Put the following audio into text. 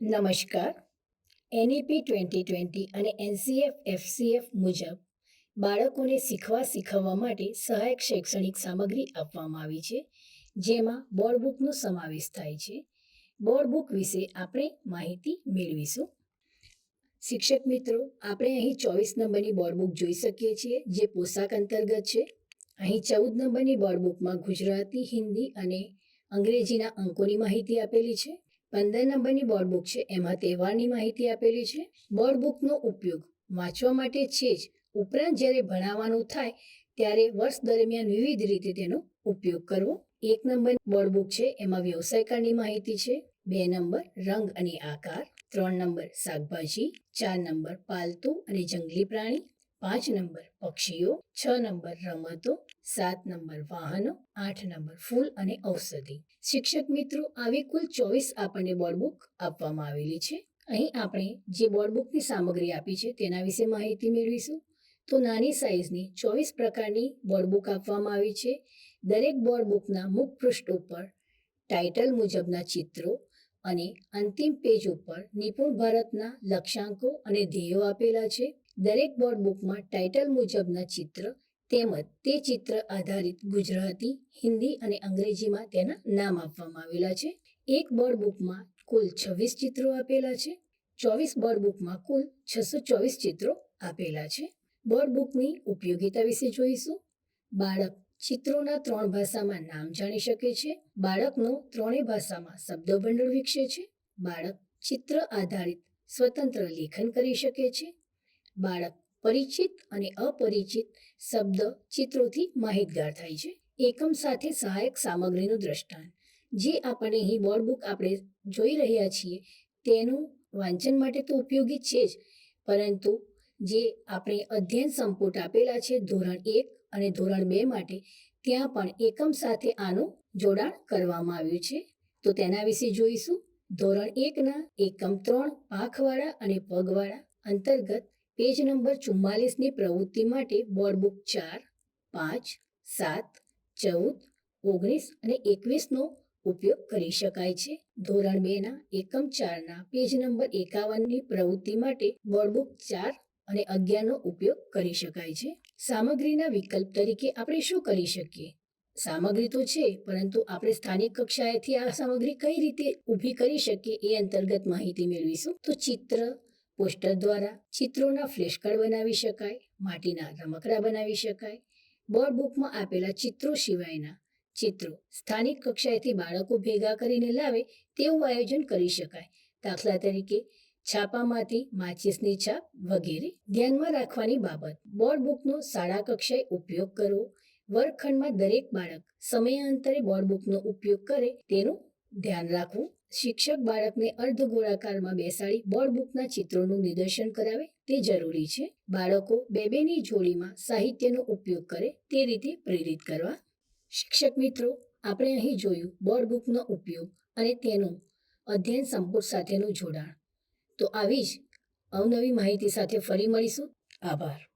નમસ્કાર. NEP twenty twenty અને NCF FCF મુજબ બાળકોને શીખવા શીખવવા માટે સહાયક શૈક્ષણિક સામગ્રી આપવામાં આવી છે, જેમાં બોર્ડ બુકનો સમાવેશ થાય છે. બોર્ડ બુક વિશે આપણે માહિતી મેળવીશું. શિક્ષક મિત્રો, આપણે અહીં ચોવીસ નંબરની બોર્ડ બુક જોઈ શકીએ છીએ, જે પોશાક અંતર્ગત છે. અહીં ચૌદ નંબરની બોર્ડ બુકમાં ગુજરાતી, હિન્દી અને અંગ્રેજીના અંકોની માહિતી આપેલી છે. પંદર નંબરની બોર્ડ બુક છે. એમાં તહેવારની માહિતી આપેલી છે. બોર્ડ બુકનો ઉપયોગ વાંચવા માટે છે જ. ઉપરાંત જ્યારે ભણાવવાનું થાય ત્યારે વર્ષ દરમિયાન વિવિધ રીતે તેનો ઉપયોગ કરવો. એક નંબર બોર્ડ બુક છે. એમાં વ્યવસાયકારની માહિતી છે. બે નંબર રંગ અને આકાર. ત્રણ નંબર શાકભાજી. ચાર નંબર પાલતુ અને જંગલી પ્રાણી. પાંચ નંબર પક્ષીઓ, છ નંબર રમતો, સાત નંબર વાહનો, આઠ નંબર ફૂલ અને ઔષધિ. શિક્ષક મિત્રો, આવી કુલ ચોવીસ આપણને બોર્ડ બુક આપવામાં આવેલી છે. અહીં આપણે જે બોર્ડ બુકની સામગ્રી આપી છે તેના વિશે માહિતી મેળવીશું. તો નાની સાઇઝની ચોવીસ પ્રકારની બોર્ડ બુક આપવામાં આવી છે. દરેક બોર્ડ બુકના મુખ પૃષ્ઠ ઉપર ટાઇટલ મુજબના ચિત્રો અને અંતિમ પેજ ઉપર નિપુણ ભારતના લક્ષ્યાંકો અને ધ્યેયો આપેલા છે. દરેક બોર્ડ બુકમાં ટાઇટલ મુજબના ચિત્ર તેમજ તે ચિત્ર આધારિત ગુજરાતી, હિન્દી અને અંગ્રેજીમાં તેના નામ આપવામાં આવેલા છે. એક બોર્ડ બુકમાં કુલ છવ્વીસ ચિત્રો આપેલા છે. ચોવીસ બોર્ડ બુકમાં કુલ છસો ચોવીસ ચિત્રો આપેલા છે. બોર્ડ બુકની ઉપયોગિતા વિશે જોઈશું. બાળક ચિત્રોના ત્રણ ભાષામાં નામ જાણી શકે છે. બાળકનો ત્રણેય ભાષામાં શબ્દ ભંડોળ વિકસે છે. બાળક ચિત્ર આધારિત સ્વતંત્ર લેખન કરી શકે છે. બાળક પરિચિત અને અપરિચિત શબ્દ ચિત્રોથી માહિતગાર થાય છે. એકમ સાથે સહાયક સામગ્રીનું દ્રષ્ટાંત. જે આપણે અહીં બોર્ડ બુક આપણે જોઈ રહ્યા છીએ, તેનું વાંચન માટે તો ઉપયોગી છે જ. પરંતુ જે આપણે અધ્યયન સંપુટ આપેલા છે ધોરણ એક અને ધોરણ બે માટે, ત્યાં પણ એકમ સાથે આનું જોડાણ કરવામાં આવ્યું છે. તો તેના વિશે જોઈશું. ધોરણ એકના એકમ ત્રણ પાંખવાળા અને પગવાળા અંતર્ગત પેજ નંબર ચુમ્માલીસની પ્રવૃત્તિ માટે બોર્ડ બુક ચાર, પાંચ, સાત, ચૌદ, ઓગણીસ અને એકવીસનો ઉપયોગ કરી શકાય છે. ધોરણ બેના એકમ ચારના પેજ નંબર એકાવનની પ્રવૃત્તિ માટે બોર્ડ બુક ચાર અને અગિયારનો ઉપયોગ કરી શકાય છે. સામગ્રીના વિકલ્પ તરીકે આપણે શું કરી શકીએ? સામગ્રી તો છે, પરંતુ આપણે સ્થાનિક કક્ષાએથી આ સામગ્રી કઈ રીતે ઊભી કરી શકીએ એ અંતર્ગત માહિતી મેળવીશું. તો ચિત્ર પોસ્ટર દ્વારા ચિત્રોના ફ્લેશ કાર્ડ બનાવી શકાય, માટીના રમકડા બનાવી શકાય. બોર્ડ બુકમાં આપેલા ચિત્રો સિવાયના ચિત્રો સ્થાનિક કક્ષાએથી બાળકો ભેગા કરીને લાવે તેવું આયોજન કરી શકાય. દાખલા તરીકે છાપામાંથી માચિસની છાપ વગેરે ધ્યાનમાં રાખવાની બાબત. બોર્ડ બુકનો શાળા કક્ષાએ ઉપયોગ કરવો. વર્ગખંડમાં દરેક બાળક સમયાંતરે બોર્ડ બુકનો ઉપયોગ કરે તેનું ધ્યાન રાખવું. શિક્ષક બાળકને અર્ધ ગોળાકારમાં બેસાડી બોર્ડ બુકના ચિત્રોનું નિદર્શન કરાવે તે જરૂરી છે. બાળકો બે બેની જોડીમાં સાહિત્યનો ઉપયોગ કરે તે રીતે પ્રેરિત કરવા. શિક્ષક મિત્રો, આપણે અહીં જોયું બોર્ડ બુકનો ઉપયોગ અને તેનું અધ્યયન સંપુટ સાથેનું જોડાણ. તો આવી જ અવનવી માહિતી સાથે ફરી મળીશું. આભાર.